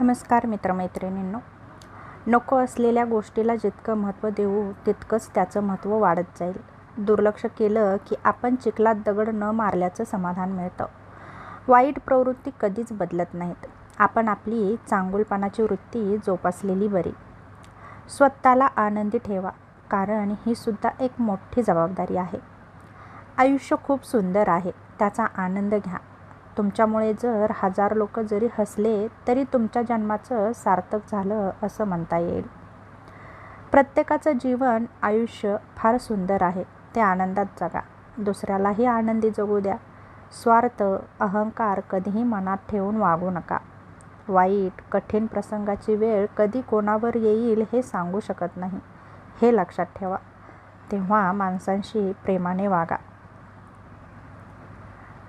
नमस्कार मित्रमैत्रिणींनो. नको असलेल्या गोष्टीला जितकं महत्त्व देऊ तितकंच त्याचं महत्त्व वाढत जाईल. दुर्लक्ष केलं की आपण चिखलात दगड न मारल्याचं समाधान मिळतं. वाईट प्रवृत्ती कधीच बदलत नाहीत. आपण आपली चांगुलपणाची वृत्ती जोपासलेली बरी. स्वतःला आनंदी ठेवा कारण ही सुद्धा एक मोठी जबाबदारी आहे. आयुष्य खूप सुंदर आहे त्याचा आनंद घ्या. तुमच्यामुळे जर हजार लोक जरी हसले तरी तुमच्या जन्माचं सार्थक झालं असं म्हणता येईल. प्रत्येकाचं जीवन आयुष्य फार सुंदर आहे. ते आनंदात जगा. दुसऱ्यालाही आनंदी जगू द्या. स्वार्थ अहंकार कधीही मनात ठेवून वागू नका. वाईट कठीण प्रसंगाची वेळ कधी कोणावर येईल हे सांगू शकत नाही. हे लक्षात ठेवा. तेव्हा माणसांशी प्रेमाने वागा.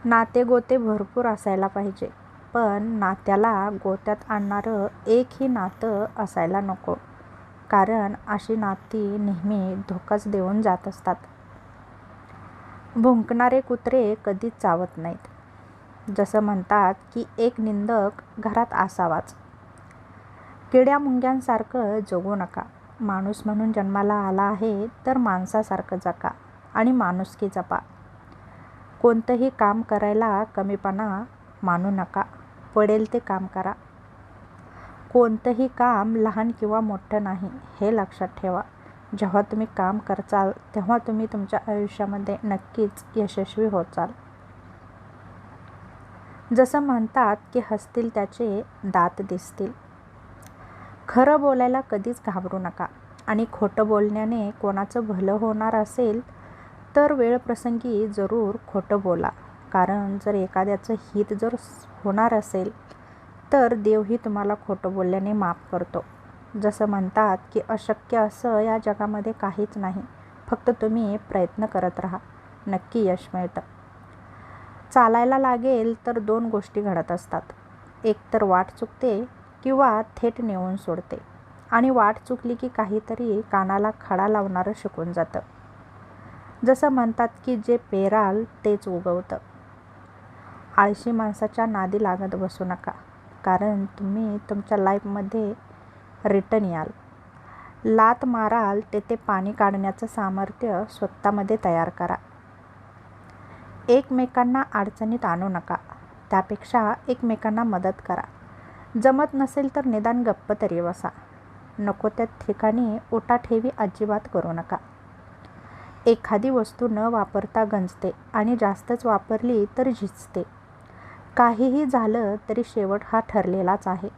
नाते गोते भरपूर असायला पाहिजे. पण नात्याला गोत्यात आणणारं एकही नातं असायला नको. कारण अशी नाती नेहमी धोकाच देऊन जात असतात. भुंकणारे कुत्रे कधीच चावत नाहीत. जसं म्हणतात की एक निंदक घरात असावाच. किड्या मुंग्यांसारखं जगू नका. माणूस म्हणून जन्माला आला आहे तर माणसासारखं जगा आणि माणुसकी जपा. कोणतंही काम करायला कमीपणा मानू नका. पडेल ते काम करा. कोणतंही काम लहान किंवा मोठं नाही हे लक्षात ठेवा. जेव्हा तुम्ही काम करचाल तेव्हा तुम्ही तुमच्या आयुष्यामध्ये नक्कीच यशस्वी होचाल. जसं म्हणतात की हसतील त्याचे दात दिसतील. खरं बोलायला कधीच घाबरू नका. आणि खोटं बोलण्याने कोणाचं भलं होणार असेल तर वेळप्रसंगी जरूर खोटं बोला. कारण जर एखाद्याचं हित जर होणार असेल तर देवही तुम्हाला खोटं बोलल्याने माफ करतो. जसं म्हणतात की अशक्य असं या जगामध्ये काहीच नाही फक्त तुम्ही प्रयत्न करत राहा. नक्की यश मिळतं. चालायला लागेल तर दोन गोष्टी घडत असतात. एक तर वाट चुकते किंवा थेट नेऊन सोडते. आणि वाट चुकली की काहीतरी कानाला खडा लावणारं शिकून जातं. जसं म्हणतात की जे पेराल तेच उगवतं. आळशी माणसाच्या नादी लागत बसू नका कारण तुम्ही तुमच्या लाईफमध्ये रिटर्न याल. लात माराल तेथे पाणी काढण्याचं सामर्थ्य स्वतःमध्ये तयार करा. एकमेकांना अडचणीत आणू नका त्यापेक्षा एकमेकांना मदत करा. जमत नसेल तर निदान गप्प तरी बसा. नको त्या ठिकाणी ओटाठेवी अजिबात करू नका. एखादी वस्तू न वापरता गंजते आणि जास्तच वापरली तर झिजते. काहीही झालं तरी शेवट हा ठरलेलाच आहे.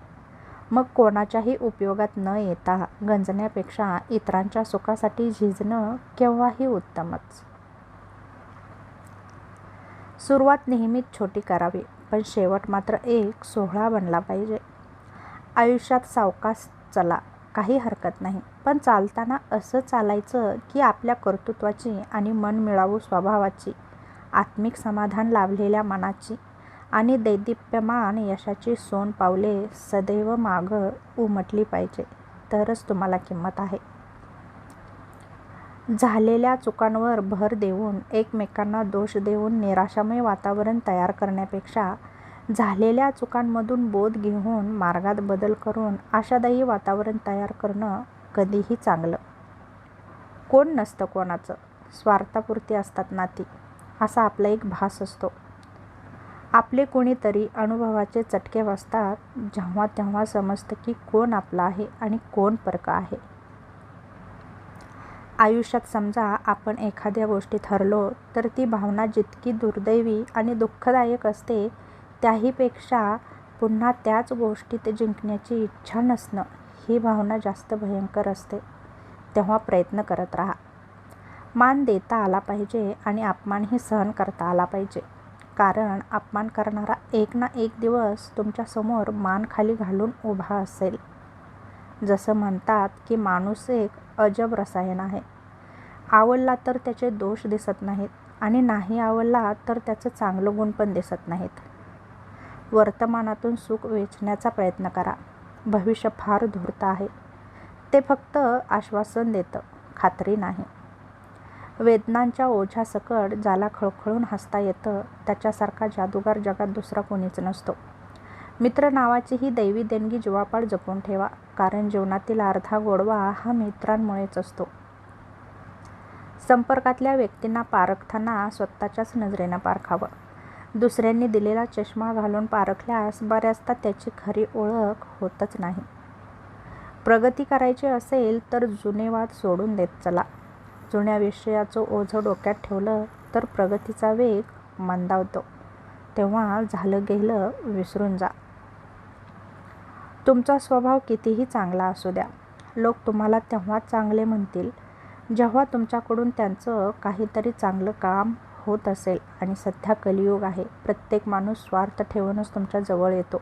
मग कोणाच्याही उपयोगात न येता गंजण्यापेक्षा इतरांच्या सुखासाठी झिजणं केव्हाही उत्तमच. सुरुवात नेहमीच छोटी करावी पण शेवट मात्र एक सोहळा बनला पाहिजे. आयुष्यात सावकाश चला काही हरकत नाही. पण चालताना असं चालायचं की आपल्या कर्तृत्वाची आणि मन मिळावू स्वभावाची आत्मिक समाधान लाभलेल्या मनाची आणि दैदिप्यमान यशाची सोन पावले सदैव मागं उमटली पाहिजे तरच तुम्हाला किंमत आहे. झालेल्या चुकांवर भर देऊन एकमेकांना दोष देऊन निराशामय वातावरण तयार करण्यापेक्षा झालेल्या चुकांमधून बोध घेऊन मार्गात बदल करून आशादायी वातावरण तयार करणं कधीही चांगलं. कोण नसतं कोणाचं. स्वार्थापुरती असतात नाती असा आपला एक भास असतो. आपले कोणीतरी अनुभवाचे चटके वाजतात जेव्हा तेव्हा समजतं की कोण आपला आहे आणि कोण परक आहे. आयुष्यात समजा आपण एखाद्या गोष्टीत हरलो तर ती भावना जितकी दुर्दैवी आणि दुःखदायक असते त्याहीपेक्षा पुन्हा त्याच गोष्टीत जिंकण्याची इच्छा नसणं ही भावना जास्त भयंकर असते. तेव्हा प्रयत्न करत राहा. मान देता आला पाहिजे आणि अपमानही सहन करता आला पाहिजे. कारण अपमान करणारा एक ना एक दिवस तुमच्यासमोर मान खाली घालून उभा असेल. जसं म्हणतात की माणूस एक अजब रसायन आहे. आवडला तर त्याचे दोष दिसत नाहीत आणि नाही आवडला तर त्याचं चांगलं गुण पण दिसत नाहीत. वर्तमानातून सुख वेचण्याचा प्रयत्न करा. भविष्य फार धूर्त आहे. ते फक्त आश्वासन देतं खात्री नाही. वेदनांच्या ओझ्यासकट ज्याला खळखळून हसता येतं त्याच्यासारखा जादूगार जगात दुसरा कोणीच नसतो. मित्र नावाची ही दैवी देणगी जीवापाड जपून ठेवा कारण जीवनातील अर्धा गोडवा हा मित्रांमुळेच असतो. संपर्कातल्या व्यक्तींना पारखताना स्वतःच्याच नजरेनं पारखावं. दुसऱ्यांनी दिलेला चष्मा घालून पारखल्यास बऱ्याचदा त्याची खरी ओळख होतच नाही. प्रगती करायची असेल तर जुने वाद सोडून देत चला. जुन्या विषयाचं ओझं डोक्यात ठेवलं तर प्रगतीचा वेग मंदावतो. तेव्हा झालं गेलं विसरून जा. तुमचा स्वभाव कितीही चांगला असू द्या. लोक तुम्हाला तेव्हा चांगले म्हणतील जेव्हा तुमच्याकडून त्यांचं काहीतरी चांगलं काम होत असेल आणि सध्या कलियुग आहे प्रत्येक माणूस स्वार्थ ठेवूनच तुमच्या जवळ येतो.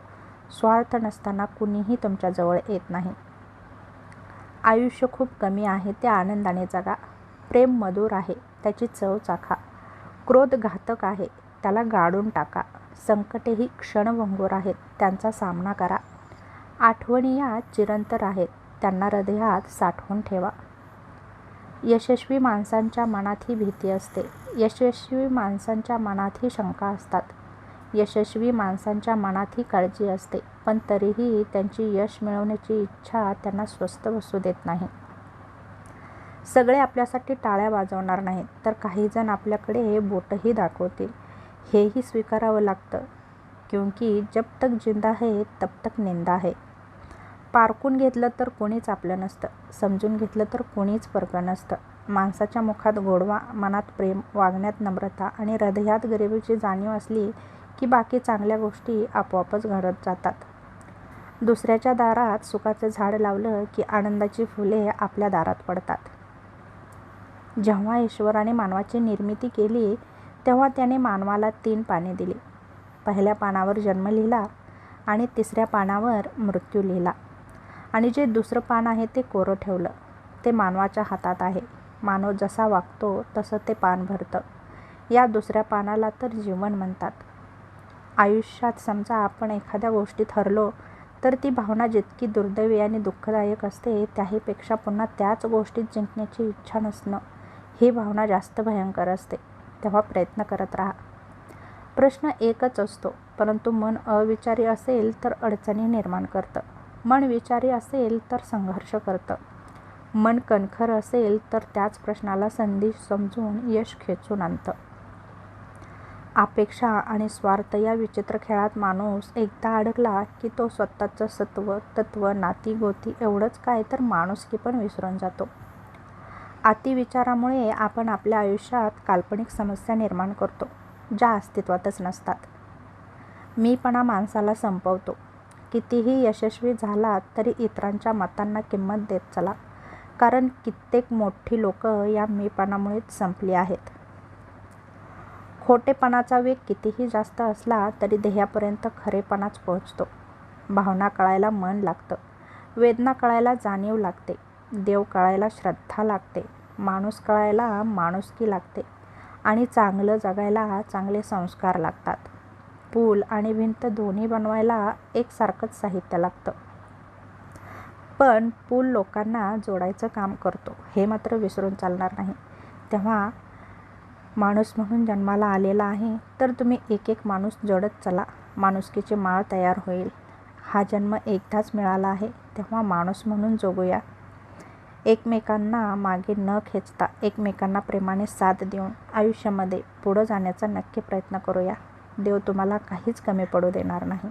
स्वार्थ नसताना कुणीही तुमच्या जवळ येत नाही. आयुष्य खूप कमी आहे ते आनंदाने जगा. प्रेम मधुर आहे त्याची चव चाखा. क्रोध घातक आहे त्याला गाडून टाका. संकटेही क्षणभंगूर आहेत त्यांचा सामना करा. आठवणी या चिरंतर आहेत त्यांना हृदयात साठवून ठेवा. यशस्वी माणसांच्या मनात ही भीती असते. यशस्वी माणसांच्या मनातही शंका असतात. यशस्वी माणसांच्या मनातही काळजी असते पण तरीही त्यांची यश मिळवण्याची इच्छा त्यांना स्वस्थ बसू देत नाही. सगळे आपल्यासाठी टाळ्या वाजवणार नाहीत तर काही जण आपल्याकडे बोटही दाखवतील. हेही स्वीकारावं लागतं क्योंकि जब तक जिंदा है तब तक निंदा है. पारखून घेतलं तर कोणीच आपलं नसतं समजून घेतलं तर कोणीच परकं नसतं. माणसाच्या मुखात गोडवा मनात प्रेम वागण्यात नम्रता आणि हृदयात गरिबीची जाणीव असली की बाकी चांगल्या गोष्टी आपोआपच घडत जातात. दुसऱ्याच्या दारात सुखाचं झाड लावलं की आनंदाची फुले आपल्या दारात पडतात. जेव्हा ईश्वराने मानवाची निर्मिती केली तेव्हा त्याने मानवाला तीन पाने दिली. पहिल्या पानावर जन्म लिहिला आणि तिसऱ्या पानावर मृत्यू लिहिला. आणि जे दुसरं पान आहे ते कोरं ठेवलं. ते मानवाच्या हातात आहे. मानव जसा वागतो तसं ते पान भरतं. या दुसऱ्या पानाला तर जीवन म्हणतात. आयुष्यात समजा आपण एखाद्या गोष्टीत हरलो तर ती भावना जितकी दुर्दैवी आणि दुःखदायक असते त्याहीपेक्षा पुन्हा त्याच गोष्टीत जिंकण्याची इच्छा नसणं ही भावना जास्त भयंकर असते. तेव्हा प्रयत्न करत राहा. प्रश्न एकच असतो परंतु मन अविचारी असेल तर अडचणी निर्माण करतं. मन विचारी असेल तर संघर्ष करतं. मन कणखर असेल तर त्याच प्रश्नाला संधी समजून यश खेचून आणतं. अपेक्षा आणि स्वार्थ या विचित्र खेळात माणूस एकदा अडकला की तो स्वतःचं सत्व तत्व नाती गोती एवढंच काय तर माणुसकी पण विसरून जातो. अतिविचारामुळे आपण आपल्या आयुष्यात काल्पनिक समस्या निर्माण करतो ज्या अस्तित्वातच नसतात. मीपणा माणसाला संपवतो. कितीही यशस्वी झालात तरी इतरांच्या मतांना किंमत देत चला. कारण कित्येक मोठी लोक या मीपणामुळेच संपली आहेत. खोटेपणाचा वेग कितीही जास्त असला तरी ध्येयापर्यंत खरेपणाच पोहोचतो. भावना कळायला मन लागतं. वेदना कळायला जाणीव लागते. देव कळायला श्रद्धा लागते. माणूस कळायला माणुसकी लागते. आणि चांगलं जगायला चांगले संस्कार लागतात. पूल आणि भिंत दोन्ही बनवायला एकसारखंच साहित्य लागतं. पण पूल लोकांना जोडायचं काम करतो. हे मात्र विसरून चालणार नाही. तेव्हा माणूस म्हणून जन्माला आलेला आहे तर तुम्ही एक एक माणूस जोडत चला. माणुसकीची माळ तयार होईल. हा जन्म एकदाच मिळाला आहे तेव्हा माणूस म्हणून जगूया. एकमेकांना मागे न खेचता एकमेकांना प्रेमाने साथ देऊन आयुष्यामध्ये पुढं जाण्याचा नक्की प्रयत्न करूया. देव तुम्हाला काहीच कमी पडू देणार नाही.